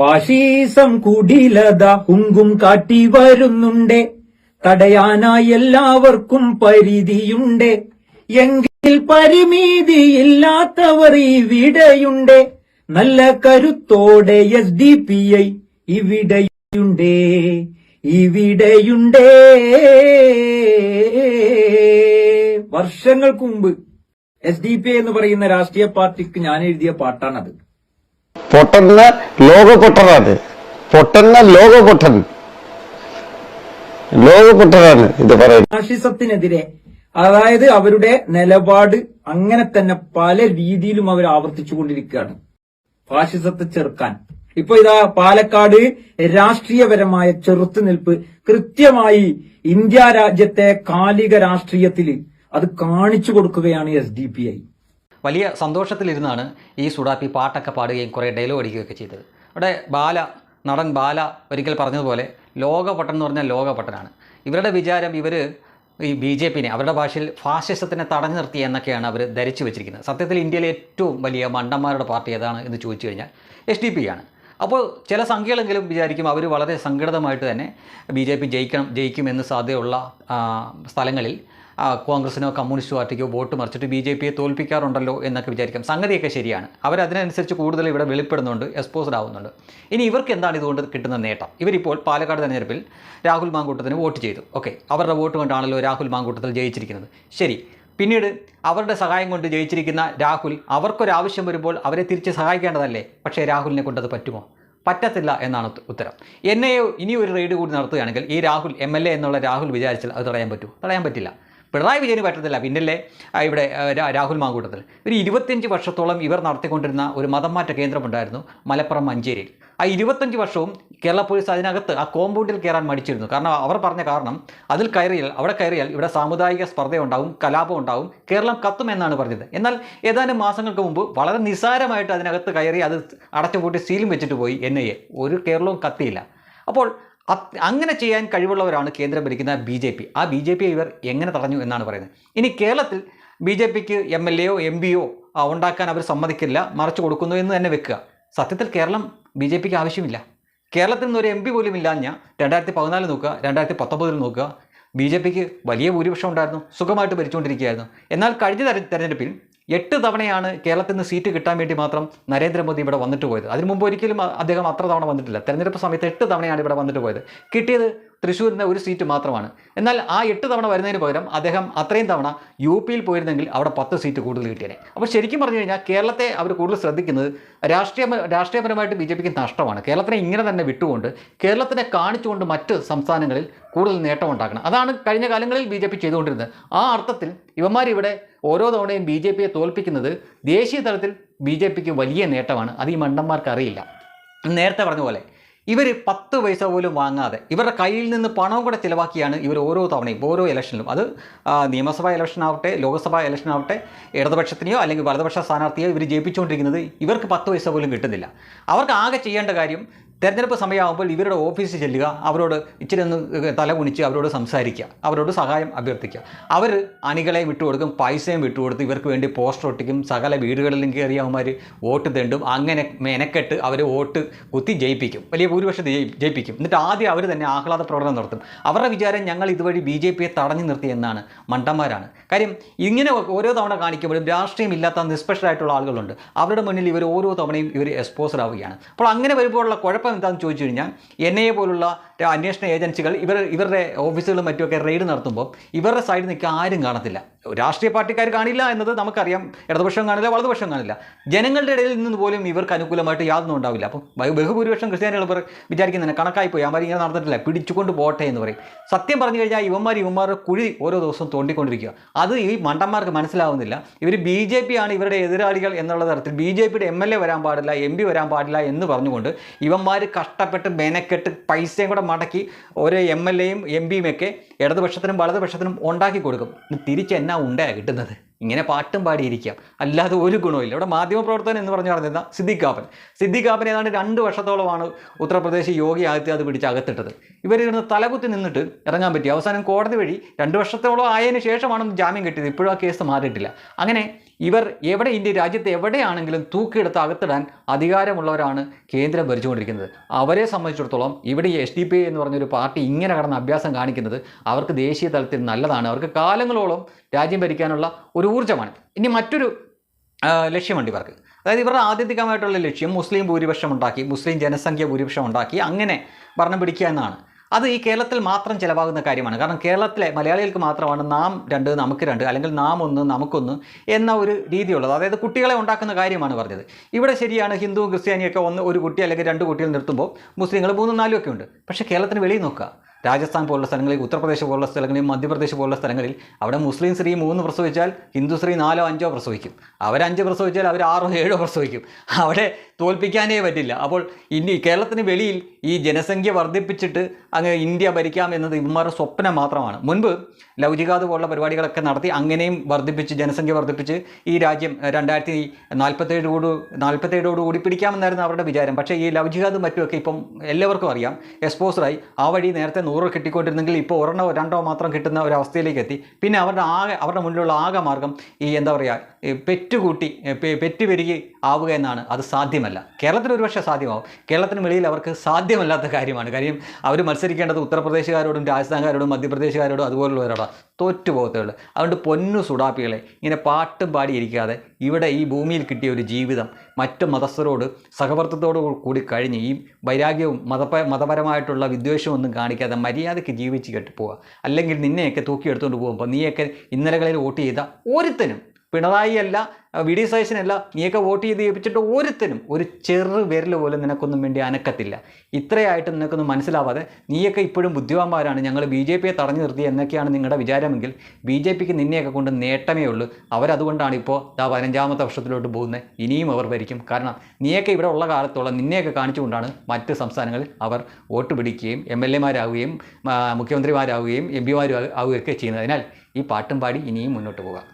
ഫാഷീസം കുടിലത ഉങ്കും കാട്ടി വരുന്നുണ്ട്. തടയാനായി എല്ലാവർക്കും പരിധിയുണ്ട്. എങ്കിൽ പരിമിതിയില്ലാത്തവർ ഇവിടെയുണ്ട് നല്ല കരുത്തോടെ എസ് ഡി പി ഐ ഇവിടെയുണ്ടേ ഇവിടെയുണ്ടേ വർഷങ്ങൾക്ക് മുമ്പ് എസ് ഡി പി ഐ എന്ന് പറയുന്ന രാഷ്ട്രീയ പാർട്ടിക്ക് ഞാൻ എഴുതിയ പാട്ടാണത്. പൊട്ടന്ന ലോക പൊട്ടനാണ് പൊട്ടന്ന ലോക പൊട്ടൻ ലോക ഇത് പറയുന്നത്. ഫാഷിസത്തിനെതിരെ അതായത് അവരുടെ നിലപാട് അങ്ങനെ തന്നെ പല രീതിയിലും അവർ ആവർത്തിച്ചുകൊണ്ടിരിക്കുകയാണ്. ഫാഷിസത്തെ ചെറുക്കാൻ. ഇപ്പൊ ഇതാ പാലക്കാട് രാഷ്ട്രീയപരമായ ചെറുത്തുനിൽപ്പ് കൃത്യമായി ഇന്ത്യ രാജ്യത്തെ കാലിക രാഷ്ട്രീയത്തിൽ അത് കാണിച്ചു കൊടുക്കുകയാണ് എസ് ഡി പി ഐ. വലിയ സന്തോഷത്തിലിരുന്നാണ് ഈ സുഡാപ്പി പാട്ടൊക്കെ പാടുകയും കുറേ ഡയലോഗ് അടിക്കുകയൊക്കെ ചെയ്തത്. അവിടെ ബാല നടൻ ബാല ഒരിക്കൽ പറഞ്ഞതുപോലെ ലോകപട്ടൻ എന്ന് പറഞ്ഞാൽ ലോകപട്ടനാണ്. ഇവരുടെ വിചാരം ഇവർ ഈ ബി ജെ പിനെ അവരുടെ ഭാഷയിൽ ഫാസിസത്തിനെ തടഞ്ഞു നിർത്തി എന്നൊക്കെയാണ് അവർ ധരിച്ചു വെച്ചിരിക്കുന്നത്. സത്യത്തിൽ ഇന്ത്യയിലെ ഏറ്റവും വലിയ മണ്ടന്മാരുടെ പാർട്ടി ഏതാണ് എന്ന് ചോദിച്ചു കഴിഞ്ഞാൽ എസ് ഡി പി ആണ്. അപ്പോൾ ചില സംഖ്യകളെങ്കിലും വിചാരിക്കും അവർ വളരെ സംഘടിതമായിട്ട് തന്നെ ബി ജെ പി ജയിക്കണം ജയിക്കുമെന്ന് സാധ്യതയുള്ള സ്ഥലങ്ങളിൽ കോൺഗ്രസിനോ കമ്മ്യൂണിസ്റ്റ് പാർട്ടിക്കോ വോട്ട് മറിച്ചിട്ട് ബി ജെ പിയെ തോൽപ്പിക്കാറുണ്ടല്ലോ എന്നൊക്കെ വിചാരിക്കാം. സംഗതിയൊക്കെ ശരിയാണ്. അവർ അതിനനുസരിച്ച് കൂടുതൽ ഇവിടെ വെളിപ്പെടുന്നുണ്ട് എക്സ്പോസ്ഡ് ആവുന്നുണ്ട്. ഇനി ഇവർക്ക് എന്താണ് ഇതുകൊണ്ട് കിട്ടുന്ന നേട്ടം? ഇവരിപ്പോൾ പാലക്കാട് തെരഞ്ഞെടുപ്പിൽ രാഹുൽ മാങ്കൂട്ടത്തിന് വോട്ട് ചെയ്തു. ഓക്കെ അവരുടെ വോട്ട് കൊണ്ടാണല്ലോ രാഹുൽ മാങ്കൂട്ടത്തിൽ ജയിച്ചിരിക്കുന്നത്. ശരി പിന്നീട് അവരുടെ സഹായം കൊണ്ട് ജയിച്ചിരിക്കുന്ന രാഹുൽ അവർക്കൊരാവശ്യം വരുമ്പോൾ അവരെ തിരിച്ച് സഹായിക്കേണ്ടതല്ലേ? പക്ഷേ രാഹുലിനെ കൊണ്ടത് പറ്റുമോ? പറ്റത്തില്ല എന്നാണ് ഉത്തരം. എൻ ഐ ഇനി ഒരു റെയ്ഡ് കൂടി നടത്തുകയാണെങ്കിൽ ഈ രാഹുൽ എ എന്നുള്ള രാഹുൽ വിചാരിച്ചാൽ അത് തടയാൻ പറ്റുമോ? തടയാൻ പറ്റില്ല. പിണറായി വിജയന് പറ്റത്തില്ല. പിന്നല്ലേ ഇവിടെ രാഹുൽ മാങ്കൂട്ടത്തിൽ. ഒരു ഇരുപത്തിയഞ്ച് വർഷത്തോളം ഇവർ നടത്തിക്കൊണ്ടിരുന്ന ഒരു മതം മാറ്റ കേന്ദ്രമുണ്ടായിരുന്നു മലപ്പുറം മഞ്ചേരിയിൽ. ആ ഇരുപത്തഞ്ച് വർഷവും കേരള പോലീസ് അതിനകത്ത് ആ കോമ്പൗണ്ടിൽ കയറാൻ മടിച്ചിരുന്നു. കാരണം അവർ പറഞ്ഞ കാരണം അതിൽ കയറിയാൽ അവിടെ കയറിയാൽ ഇവിടെ സാമുദായിക സ്പർദ്ധയുണ്ടാവും കലാപം ഉണ്ടാവും കേരളം കത്തുമെന്നാണ് പറഞ്ഞത്. എന്നാൽ ഏതാനും മാസങ്ങൾക്ക് മുമ്പ് വളരെ നിസ്സാരമായിട്ട് അതിനകത്ത് കയറി അത് അടച്ചുപൂട്ടി സീലും വെച്ചിട്ട് പോയി എൻ ഒരു കേരളവും കത്തിയില്ല. അപ്പോൾ അങ്ങനെ ചെയ്യാൻ കഴിവുള്ളവരാണ് കേന്ദ്രം ഭരിക്കുന്ന ബി ജെ പി. ആ ബി ജെ പി ഇവർ എങ്ങനെ തടഞ്ഞു എന്നാണ് പറയുന്നത്. ഇനി കേരളത്തിൽ ബി ജെ പിക്ക് എം എൽ എയോ എം പിയോ ഉണ്ടാക്കാൻ അവർ സമ്മതിക്കില്ല മറച്ചു കൊടുക്കുന്നു എന്ന് തന്നെ വെക്കുക. സത്യത്തിൽ കേരളം ബി ജെ പിക്ക് ആവശ്യമില്ല. കേരളത്തിൽ നിന്ന് ഒരു എം പി പോലും ഇല്ലാഞ്ഞ രണ്ടായിരത്തി പതിനാല് നോക്കുക രണ്ടായിരത്തി പത്തൊമ്പതിൽ നോക്കുക ബി ജെ പിക്ക് വലിയ ഭൂരിപക്ഷം ഉണ്ടായിരുന്നു സുഖമായിട്ട് ഭരിച്ചുകൊണ്ടിരിക്കുകയായിരുന്നു. എന്നാൽ കഴിഞ്ഞ തെരഞ്ഞെടുപ്പിൽ എട്ട് തവണയാണ് കേരളത്തിൽ നിന്ന് സീറ്റ് കിട്ടാൻ വേണ്ടി മാത്രം നരേന്ദ്രമോദി ഇവിടെ വന്നിട്ട് പോയത്. അതിനു മുമ്പ് ഒരിക്കലും അദ്ദേഹം അത്ര തവണ വന്നിട്ടില്ല. തെരഞ്ഞെടുപ്പ് സമയത്ത് എട്ട് തവണയാണ് ഇവിടെ വന്നിട്ട് പോയത്. കിട്ടിയത് തൃശ്ശൂരിന്റെ ഒരു സീറ്റ് മാത്രമാണ്. എന്നാൽ ആ എട്ട് തവണ വരുന്നതിന് പകരം അദ്ദേഹം അത്രയും തവണ യു പിയിൽ പോയിരുന്നെങ്കിൽ അവിടെ പത്ത് സീറ്റ് കൂടുതൽ കിട്ടിയേനെ. അപ്പോൾ ശരിക്കും പറഞ്ഞു കഴിഞ്ഞാൽ കേരളത്തെ അവർ കൂടുതൽ ശ്രദ്ധിക്കുന്നത് രാഷ്ട്രീയ രാഷ്ട്രീയപരമായിട്ട് ബി ജെ പിക്ക് നഷ്ടമാണ്. കേരളത്തിനെ ഇങ്ങനെ തന്നെ വിട്ടുകൊണ്ട് കേരളത്തിനെ കാണിച്ചുകൊണ്ട് മറ്റ് സംസ്ഥാനങ്ങളിൽ കൂടുതൽ നേട്ടമുണ്ടാക്കണം അതാണ് കഴിഞ്ഞ കാലങ്ങളിൽ ബി ജെ പി ചെയ്തുകൊണ്ടിരുന്നത്. ആ അർത്ഥത്തിൽ ഇവന്മാരിവിടെ ഓരോ തവണയും ബി ജെ പിയെ തോൽപ്പിക്കുന്നത് ദേശീയ തലത്തിൽ ബി ജെ പിക്ക് വലിയ നേട്ടമാണ്. അത് ഈ മണ്ടന്മാർക്ക് അറിയില്ല. നേരത്തെ പറഞ്ഞ പോലെ ഇവർ പത്ത് പൈസ പോലും വാങ്ങാതെ ഇവരുടെ കയ്യിൽ നിന്ന് പണം കൂടെ ചിലവാക്കിയാണ് ഇവർ ഓരോ തവണയും ഓരോ ഇലക്ഷനിലും അത് നിയമസഭാ ഇലക്ഷൻ ആവട്ടെ ലോക്സഭാ ഇലക്ഷൻ ആവട്ടെ ഇടതുപക്ഷത്തിനെയോ അല്ലെങ്കിൽ വലതുപക്ഷ സ്ഥാനാർത്ഥിയോ ഇവർ ജയിപ്പിച്ചുകൊണ്ടിരിക്കുന്നത് ഇവർക്ക് പത്ത് പൈസ പോലും കിട്ടുന്നില്ല. അവർക്ക് ആകെ ചെയ്യേണ്ട കാര്യം തെരഞ്ഞെടുപ്പ് സമയമാകുമ്പോൾ ഇവരുടെ ഓഫീസിൽ ചെല്ലുക അവരോട് ഇച്ചിരി ഒന്ന് തല കുനിച്ച് അവരോട് സംസാരിക്കുക അവരോട് സഹായം അഭ്യർത്ഥിക്കുക. അവർ അണികളെ വിട്ടുകൊടുക്കും പൈസയും വിട്ടുകൊടുത്ത് ഇവർക്ക് വേണ്ടി പോസ്റ്റർ ഒട്ടിക്കും സകല വീടുകളിലും കയറി അവന്മാർ വോട്ട് തെണ്ടും അങ്ങനെ മെനക്കെട്ട് അവർ വോട്ട് കുത്തി ജയിപ്പിക്കും വലിയ ഭൂരിപക്ഷം ജയിപ്പിക്കും. എന്നിട്ട് ആദ്യം അവർ തന്നെ ആഹ്ലാദ പ്രകടനം നടത്തും. അവരുടെ വിചാരം ഞങ്ങൾ ഇതുവഴി ബി ജെ പിയെ തടഞ്ഞു നിർത്തി എന്നാണ് മണ്ടന്മാരാണ്. കാര്യം ഇങ്ങനെ ഓരോ തവണ കാണിക്കുമ്പോഴും രാഷ്ട്രീയം ഇല്ലാത്ത നിഷ്പക്ഷരായിട്ടുള്ള ആളുകളുണ്ട്. അവരുടെ മുന്നിൽ ഇവർ ഓരോ തവണയും ഇവർ എക്സ്പോസർ ആവുകയാണ്. അപ്പോൾ അങ്ങനെ വരുമ്പോഴുള്ള കുഴപ്പം എന്താണെന്ന് ചോദിച്ചു കഴിഞ്ഞാൽ എൻ ഐ എ പോലുള്ള അന്വേഷണ ഏജൻസികൾ ഇവർ ഇവരുടെ ഓഫീസുകളും മറ്റുമൊക്കെ റെയ്ഡ് നടത്തുമ്പോൾ ഇവരുടെ സൈഡിൽ നിൽക്കാൻ ആരും കാണത്തില്ല. രാഷ്ട്രീയ പാർട്ടിക്കാർ കാണില്ല എന്നത് നമുക്കറിയാം. ഇടതുപക്ഷം കാണില്ല വലതുപക്ഷം കാണില്ല. ജനങ്ങളുടെ ഇടയിൽ നിന്ന് പോലും ഇവർക്ക് അനുകൂലമായിട്ട് യാതൊന്നും ഉണ്ടാവില്ല. അപ്പം ബഹുഭൂരിപക്ഷം ക്രിസ്ത്യാനികൾ വിചാരിക്കുന്നതിന് കണക്കായി പോയി. അവന്മാർ ഇങ്ങനെ നടന്നിട്ടില്ല. പിടിച്ചുകൊണ്ട് പോട്ടെ എന്ന് പറയും. സത്യം പറഞ്ഞു കഴിഞ്ഞാൽ ഇവന്മാർ ഇവന്മാരുടെ കുഴി ഓരോ ദിവസവും തോണ്ടിക്കൊണ്ടിരിക്കുക. അത് ഈ മണ്ടന്മാർക്ക് മനസ്സിലാവുന്നില്ല. ഇവർ ബി ജെ പി ആണ് ഇവരുടെ എതിരാളികൾ എന്നുള്ള തരത്തിൽ ബി ജെ പിയുടെ എം എൽ എ വരാൻ പാടില്ല എം പി വരാൻ പാടില്ല എന്ന് പറഞ്ഞുകൊണ്ട് ഇവന്മാർ കഷ്ടപ്പെട്ട് മെനക്കെട്ട് പൈസയും കൂടെ മടക്കി ഓരോ എം എൽ എയും എം പിയും ഒക്കെ ഇടതുപക്ഷത്തിനും വലതുപക്ഷത്തിനും ഉണ്ടാക്കി കൊടുക്കും. തിരിച്ച് എന്നാ ഉണ്ടായാണ് കിട്ടുന്നത്? ഇങ്ങനെ പാട്ടും പാടിയിരിക്കാം. അല്ലാതെ ഒരു ഗുണമില്ല ഇവിടെ മാധ്യമപ്രവർത്തകൻ എന്ന് പറഞ്ഞു പറഞ്ഞിരുന്ന സിദ്ദിഖ് കാപ്പൻ സിദ്ദിഖ് കാപ്പൻ ഏതാണ്ട് രണ്ട് വർഷത്തോളമാണ് ഉത്തർപ്രദേശ് യോഗി ആദിത്യനാഥ് പിടിച്ച് അകത്തിട്ടത്. ഇവരിരുന്ന് തലകുത്തി നിന്നിട്ട് ഇറങ്ങാൻ പറ്റി. അവസാനം കോടതി വഴി രണ്ട് വർഷത്തോളം ആയതിനു ശേഷമാണ് ജാമ്യം കിട്ടിയത്. ഇപ്പോഴും ആ കേസ് മാറിയിട്ടില്ല. അങ്ങനെ ഇവർ എവിടെ ഇന്ത്യ രാജ്യത്ത് എവിടെയാണെങ്കിലും തൂക്കിയെടുത്ത് അകത്തിടാൻ അധികാരമുള്ളവരാണ് കേന്ദ്രം ഭരിച്ചുകൊണ്ടിരിക്കുന്നത്. അവരെ സംബന്ധിച്ചിടത്തോളം ഇവിടെ ഈ എസ് ഡി പി എന്ന് പറഞ്ഞൊരു പാർട്ടി ഇങ്ങനെ കടന്ന അഭ്യാസം കാണിക്കുന്നത് അവർക്ക് ദേശീയ തലത്തിൽ നല്ലതാണ്. അവർക്ക് കാലങ്ങളോളം രാജ്യം ഭരിക്കാനുള്ള ഒരു ഊർജമാണ്. ഇനി മറ്റൊരു ലക്ഷ്യമുണ്ട് ഇവർക്ക്. അതായത് ഇവരുടെ ആത്യന്തികമായിട്ടുള്ള ലക്ഷ്യം മുസ്ലിം ഭൂരിപക്ഷം ഉണ്ടാക്കി മുസ്ലിം ജനസംഖ്യ ഭൂരിപക്ഷം ഉണ്ടാക്കി അങ്ങനെ ഭരണം പിടിക്കുക എന്നാണ്. അത് ഈ കേരളത്തിൽ മാത്രം ചിലവാകുന്ന കാര്യമാണ്. കാരണം കേരളത്തിലെ മലയാളികൾക്ക് മാത്രമാണ് നാം രണ്ട് നമുക്ക് രണ്ട് അല്ലെങ്കിൽ നാം ഒന്ന് നമുക്കൊന്ന് എന്ന ഒരു രീതിയുള്ളത്. അതായത് കുട്ടികളെ ഉണ്ടാക്കുന്ന കാര്യമാണ് പറഞ്ഞത്. ഇവിടെ ശരിയാണ് ഹിന്ദു ക്രിസ്ത്യാനിയൊക്കെ ഒന്ന് ഒരു കുട്ടി അല്ലെങ്കിൽ രണ്ട് കുട്ടികൾ നിർത്തുമ്പോൾ മുസ്ലിങ്ങൾ മൂന്നും നാലും ഒക്കെ ഉണ്ട്. പക്ഷേ കേരളത്തിന് വെളിയിൽ നോക്കുക. രാജസ്ഥാൻ പോലുള്ള സ്ഥലങ്ങളിൽ ഉത്തർപ്രദേശ് പോലുള്ള സ്ഥലങ്ങളിൽ മധ്യപ്രദേശ് പോലുള്ള സ്ഥലങ്ങളിൽ അവിടെ മുസ്ലിം സ്ത്രീ മൂന്ന് പ്രസവിച്ചാൽ ഹിന്ദു സ്ത്രീ നാലോ അഞ്ചോ പ്രസവിക്കും. അവരഞ്ച് പ്രസവിച്ചാൽ അവർ ആറോ ഏഴോ പ്രസവിക്കും. അവിടെ തോൽപ്പിക്കാനേ പറ്റില്ല. അപ്പോൾ ഇനി കേരളത്തിന് വെളിയിൽ ഈ ജനസംഖ്യ വർദ്ധിപ്പിച്ചിട്ട് അങ്ങ് ഇന്ത്യ ഭരിക്കാം എന്നത് ഇവന്മാരുടെ സ്വപ്നം മാത്രമാണ്. മുൻപ് ലൗചികാത് പോലുള്ള പരിപാടികളൊക്കെ നടത്തി അങ്ങനെയും വർദ്ധിപ്പിച്ച് ജനസംഖ്യ വർദ്ധിപ്പിച്ച് ഈ രാജ്യം രണ്ടായിരത്തി നാൽപ്പത്തേഴോട് നാൽപ്പത്തേഴോട് കൂടി പിടിക്കാമെന്നായിരുന്നു അവരുടെ വിചാരം. പക്ഷേ ഈ ലൗചികാത് മറ്റുമൊക്കെ ഇപ്പം എല്ലാവർക്കും അറിയാം. എക്സ്പോസറായി. ആ വഴി നേരത്തെ നൂറ് കിട്ടിക്കൊണ്ടിരുന്നെങ്കിൽ ഇപ്പോൾ ഒരെണ്ണോ രണ്ടോ മാത്രം കിട്ടുന്ന ഒരു അവസ്ഥയിലേക്ക് എത്തി. പിന്നെ അവരുടെ ആകെ അവരുടെ മുന്നിലുള്ള ആകെ മാർഗം ഈ എന്താ പറയുക പെറ്റുകൂട്ടി പെറ്റുപെരുകി ആവുക എന്നാണ്. അത് സാധ്യമല്ല. കേരളത്തിൽ ഒരുപക്ഷെ സാധ്യമാവും. കേരളത്തിന് വെളിയിൽ അവർക്ക് സാധ്യമല്ലാത്ത കാര്യമാണ്. കാര്യം അവർ മത്സരിക്കേണ്ടത് ഉത്തർപ്രദേശുകാരോടും രാജസ്ഥാൻകാരോടും മധ്യപ്രദേശുകാരോടും അതുപോലുള്ളവരോടാണ് തോറ്റു പോകത്തേ ഉള്ളൂ അതുകൊണ്ട് പൊന്നു സുഡാപ്പികളെ ഇങ്ങനെ പാട്ടും പാടിയിരിക്കാതെ ഇവിടെ ഈ ഭൂമിയിൽ കിട്ടിയ ഒരു ജീവിതം മറ്റു മതസ്ഥരോട് സഹവർത്തത്തോടു കൂടി കഴിഞ്ഞ് ഈ വൈരാഗ്യവും മതപ മതപരമായിട്ടുള്ള വിദ്വേഷവും ഒന്നും കാണിക്കാതെ മര്യാദയ്ക്ക് ജീവിച്ച് കെട്ടി പോവുക അല്ലെങ്കിൽ നിന്നെയൊക്കെ തൂക്കിയെടുത്തുകൊണ്ട് പോകുമ്പോൾ നീയൊക്കെ ഇന്നലകളിൽ വോട്ട് ചെയ്ത ഒരുത്തനും പിണറായി അല്ല വി ഡി സതീശനല്ല നീയൊക്കെ വോട്ട് ചെയ്ത് ജയിപ്പിച്ചിട്ട് ഒരുത്തനും ഒരു ചെറു വിരൽ പോലും നിനക്കൊന്നും വേണ്ടി അനക്കത്തില്ല. ഇത്രയായിട്ട് നിനക്കൊന്നും മനസ്സിലാവാതെ നീയൊക്കെ ഇപ്പോഴും ബുദ്ധിമാന്മാരാണ്. ഞങ്ങൾ ബി ജെ പിയെ തടഞ്ഞു നിർത്തി എന്നൊക്കെയാണ് നിങ്ങളുടെ വിചാരമെങ്കിൽ ബി ജെ പിക്ക് നിന്നെയൊക്കെ കൊണ്ട് നേട്ടമേ ഉള്ളൂ. അവരതുകൊണ്ടാണ് ഇപ്പോൾ ദാ പതിനഞ്ചാമത്തെ വർഷത്തിലോട്ട് പോകുന്നത്. ഇനിയും അവർ ഭരിക്കും. കാരണം നീയൊക്കെ ഇവിടെ ഉള്ള കാലത്തോളം നിന്നെയൊക്കെ കാണിച്ചുകൊണ്ടാണ് മറ്റ് സംസ്ഥാനങ്ങളിൽ അവർ വോട്ട് പിടിക്കുകയും എം എൽ എമാരാകുകയും മുഖ്യമന്ത്രിമാരാകുകയും എം പിമാരും ആവുകയൊക്കെ ചെയ്യുന്നത്. അതിനാൽ ഈ പാട്ടും പാടി ഇനിയും മുന്നോട്ട് പോകാം.